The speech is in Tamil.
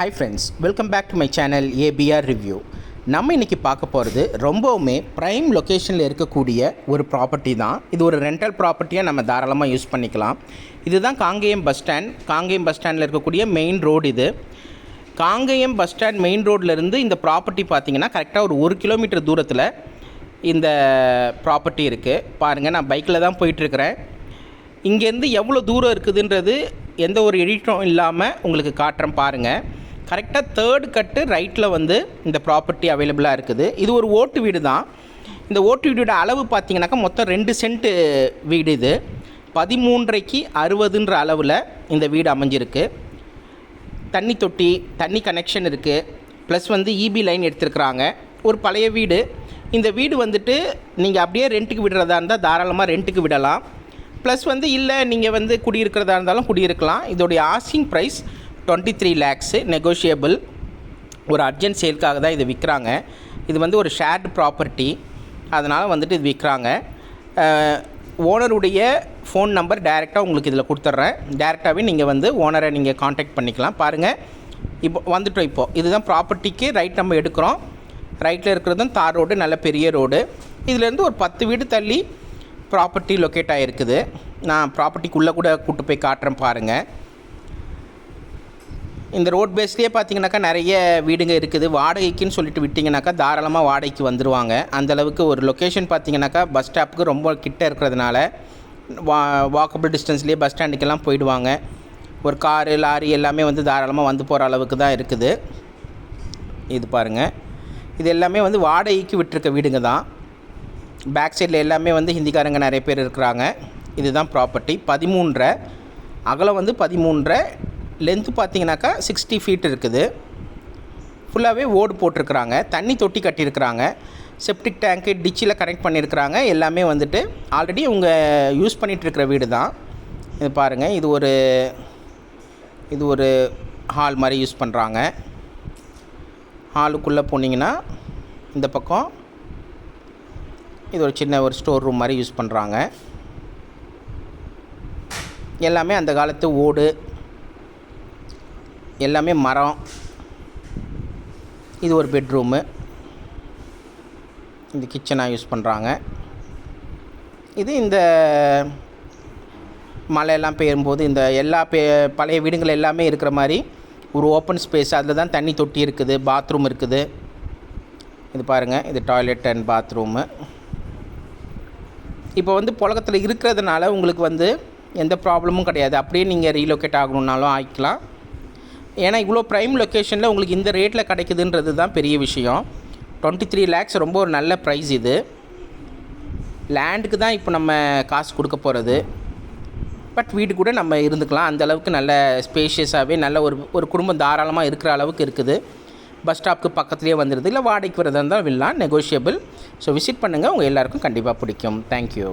Hi friends welcome back to my channel APR review நம்ம இன்றைக்கி பார்க்க போகிறது ரொம்பவுமே ப்ரைம் லொக்கேஷனில் இருக்கக்கூடிய ஒரு ப்ராப்பர்ட்டி தான். இது ஒரு ரெண்டல் ப்ராப்பர்ட்டியாக நம்ம தாராளமாக யூஸ் பண்ணிக்கலாம். இதுதான் Kangeyam bus stand Kangeyam bus ஸ்டாண்டில் இருக்கக்கூடிய மெயின் ரோடு இது. காங்கேயம் பஸ் ஸ்டாண்ட் மெயின் ரோட்லேருந்து இந்த ப்ராப்பர்ட்டி பார்த்தீங்கன்னா கரெக்டாக ஒரு ஒரு கிலோமீட்டர் தூரத்தில் இந்த ப்ராப்பர்ட்டி இருக்குது பாருங்கள் நான் பைக்கில் தான் போயிட்டுருக்கிறேன். இங்கேருந்து எவ்வளோ தூரம் இருக்குதுன்றது எந்த ஒரு எடிட்டும் இல்லாமல் உங்களுக்கு காட்டுறேன் பாருங்கள் கரெக்டாக தேர்ட் கட்டு ரைட்டில் வந்து இந்த ப்ராப்பர்ட்டி அவைலபிளாக இருக்குது. இது ஒரு ஓட்டு வீடு தான். இந்த ஓட்டு வீடோட அளவு பார்த்தீங்கன்னாக்கா மொத்தம் ரெண்டு சென்ட்டு வீடு இது. பதிமூன்றைக்கு அறுபதுன்ற அளவில் இந்த வீடு அமைஞ்சிருக்கு. தண்ணி தொட்டி தண்ணி கனெக்ஷன் இருக்குது ப்ளஸ் வந்து இபி லைன் எடுத்துருக்குறாங்க. ஒரு பழைய வீடு. இந்த வீடு வந்துட்டு நீங்கள் அப்படியே ரெண்ட்டுக்கு விடுறதா இருந்தால் தாராளமாக ரெண்ட்டுக்கு விடலாம். ப்ளஸ் வந்து இல்லை நீங்கள் வந்து குடியிருக்கிறதா இருந்தாலும் குடியிருக்கலாம். இதோடைய asking price twenty three lakhs negotiable ஒரு அர்ஜென்ட் சேல்க்காக தான் இது விற்கிறாங்க. இது வந்து ஒரு ஷேர்டு ப்ராப்பர்ட்டி அதனால் வந்துட்டு இது விற்கிறாங்க. ஓனருடைய ஃபோன் நம்பர் டைரெக்டாக உங்களுக்கு இதில் கொடுத்துட்றேன். டேரெக்டாகவே நீங்கள் வந்து ஓனரை நீங்கள் காண்டாக்ட் பண்ணிக்கலாம். பாருங்கள் இப்போ வந்துட்டோம் இப்போது இதுதான் ப்ராப்பர்ட்டிக்கு ரைட் நம்ம எடுக்கிறோம். ரைட்டில் இருக்கிறதும் தார் ரோடு நல்ல பெரிய ரோடு இதுலேருந்து ஒரு பத்து வீடு தள்ளி ப்ராப்பர்ட்டி லொக்கேட் ஆகிருக்குது நான் ப்ராப்பர்ட்டிக்குள்ளே கூட கூப்பிட்டு போய் காட்டுறேன் பாருங்கள் இந்த ரோட் பேஸ்லேயே பார்த்தீங்கன்னாக்கா நிறைய வீடுங்க இருக்குது. வாடகைக்குன்னு சொல்லிட்டு விட்டிங்கனாக்கா தாராளமாக வாடகைக்கு வந்துடுவாங்க அந்தளவுக்கு ஒரு லொக்கேஷன் பார்த்தீங்கன்னாக்கா பஸ் ஸ்டாப்புக்கு ரொம்ப கிட்ட இருக்கிறதுனால வா வாக்கபிள் டிஸ்டன்ஸ்லேயே பஸ் ஸ்டாண்டுக்கெல்லாம் போயிடுவாங்க. ஒரு காரு லாரி எல்லாமே வந்து தாராளமாக வந்து போகிற அளவுக்கு தான் இருக்குது. இது பாருங்கள் இது எல்லாமே வந்து வாடகைக்கு விட்டுருக்க வீடுங்க தான். பேக் சைடில் எல்லாமே வந்து ஹிந்திக்காரங்க நிறைய பேர் இருக்கிறாங்க. இதுதான் ப்ராப்பர்ட்டி பதிமூன்றரை அகலம் வந்து பதிமூன்றரை லென்த்து பார்த்தீங்கன்னாக்கா சிக்ஸ்டி ஃபீட் இருக்குது. ஃபுல்லாகவே ஓடு போட்டிருக்கிறாங்க. தண்ணி தொட்டி கட்டியிருக்கிறாங்க. செப்டிக் டேங்க்கு டிச்சில் கனெக்ட் பண்ணியிருக்கிறாங்க. எல்லாமே வந்துட்டு ஆல்ரெடி இவங்க யூஸ் பண்ணிகிட்ருக்கிற வீடு தான் இது பாருங்கள் இது ஒரு இது ஒரு ஹால் மாதிரி யூஸ் பண்ணுறாங்க ஹாலுக்குள்ளே போனீங்கன்னா இந்த பக்கம் இது ஒரு சின்ன ஒரு ஸ்டோர் ரூம் மாதிரி யூஸ் பண்ணுறாங்க எல்லாமே அந்த காலத்து ஓடு எல்லாமே மரம். இது ஒரு பெட்ரூமு. இந்த கிச்சனாக யூஸ் பண்ணுறாங்க இது இந்த மழையெல்லாம் பெய்யும்போது இந்த எல்லா பே பழைய வீடுகள் எல்லாமே இருக்கிற மாதிரி ஒரு ஓப்பன் ஸ்பேஸ் அதில் தான் தண்ணி தொட்டி இருக்குது பாத்ரூம் இருக்குது. இது பாருங்கள் இது டாய்லெட் அண்ட் பாத்ரூமு இப்போ வந்து புழக்கத்தில் இருக்கிறதுனால உங்களுக்கு வந்து எந்த ப்ராப்ளமும் கிடையாது. அப்படியே நீங்கள் ரீலொகேட் ஆகணுன்னாலும் ஆகிக்கலாம் ஏன்னா இவ்வளோ ப்ரைம் லொக்கேஷனில் உங்களுக்கு இந்த ரேட்டில் கிடைக்குதுன்றது தான் பெரிய விஷயம். டுவெண்ட்டி த்ரீ லேக்ஸ் ரொம்ப ஒரு நல்ல ப்ரைஸ் இது. லேண்டுக்கு தான் இப்போ நம்ம காசு கொடுக்க போகிறது பட் வீடு கூட நம்ம இருந்துக்கலாம். அந்த அளவுக்கு நல்ல ஸ்பேஷியஸாகவே நல்ல ஒரு ஒரு குடும்பம் தாராளமாக இருக்கிற அளவுக்கு இருக்குது. பஸ் ஸ்டாப்புக்கு பக்கத்துலேயே வந்துடுது இல்லை வாடகைக்கு வரதாக இருந்தால் விடலாம். நெகோஷியபிள் ஸோ விசிட் பண்ணுங்கள் உங்கள் எல்லாருக்கும் கண்டிப்பாக பிடிக்கும். தேங்க்யூ